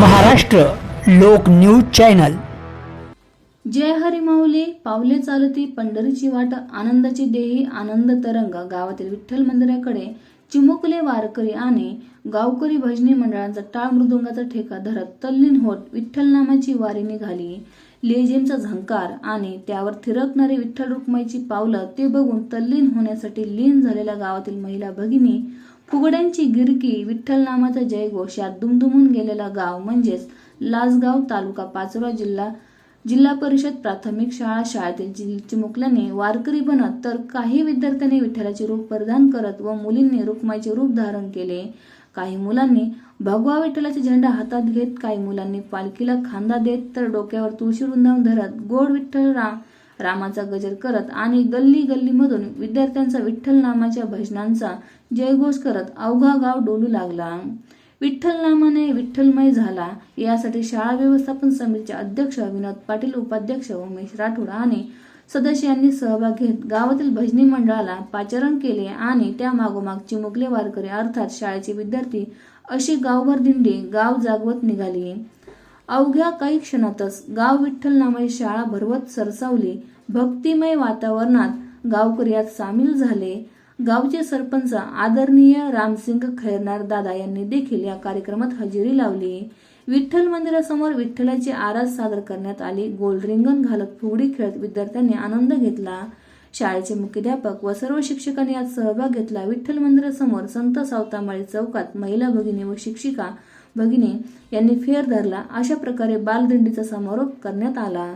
Maharashtra Lok news channel. जय हरी माऊली पावले चालती पंढरीची वाट आनंदाची देही आनंद तरंग गावातील विठ्ठल मंदिराकडे चिमुकले वारकरी आणि गावकरी भजनी मंडळांचा टाळ मृदुंगाचा ठेका धरत तल्लीन होत विठ्ठल नामाची वारी निघाली. लेझेमचा झंकार आणि त्यावर थिरकणारी विठ्ठल रुक्माईची पावलं ते बघून तल्लीन होण्यासाठी लीन झालेल्या गावातील महिला भगिनी फुगड्यांची गिरकी विठ्ठल नामाचा जयघोष यात दुमदुमून गेलेला गाव म्हणजेच लासगाव तालुका पाचोरा जिल्हा जिल्हा परिषद प्राथमिक शाळा शाळेतील चिमुकल्याने वारकरी बनत तर काही विद्यार्थ्यांनी विठ्ठलाचे रूप परिधान करत व मुलींनी रुक्माईचे रूप धारण केले. काही मुलांनी भगवा विठ्ठलाचा झेंडा हातात घेत काही मुलांनी पालखीला खांदा देत तर डोक्यावर तुळशी वृंदावन धरत गोड विठ्ठल राम रामाचा गजर करत आणि गल्ली गल्लीमधून विद्यार्थ्यांचा विठ्ठल नामाच्या भजनांचा जयघोष करत अवघा गाव डोलू लागला. विठ्ठल नामाने विठ्ठलमय झाला. यासाठी शाळा व्यवस्थापन समितीचे अध्यक्ष विनोद पाटील उपाध्यक्ष उमेश राठोड आणि सदस्य यांनी सहभाग घेत गावातील भजनी मंडळाला पाचारण केले आणि त्या मागोमाग चिमुकले वारकरी अर्थात शाळेचे विद्यार्थी अशी गावभर दिंडी गाव जागवत निघाली. अवघ्या काही क्षणातच गाव विठ्ठल नामाची शाळा भरवत सरसावली. भक्तिमय वातावरणात गावकरी यात सामील झाले. गावचे सरपंच आदरणीय रामसिंग खैरनार दादा यांनी देखील या कार्यक्रमात हजेरी लावली. विठ्ठल मंदिरासमोर विठ्ठलाची आरास सादर करण्यात आली. गोल रिंगण घालत फुगडी खेळत विद्यार्थ्यांनी आनंद घेतला. शाळेचे मुख्याध्यापक व सर्व शिक्षकांनी यात सहभाग घेतला. विठ्ठल मंदिरासमोर संत सावतामाळी चौकात महिला भगिनी व शिक्षिका भगिनी यांनी फेर धरला. अशा प्रकारे बालदिंडीचा समारोप करण्यात आला.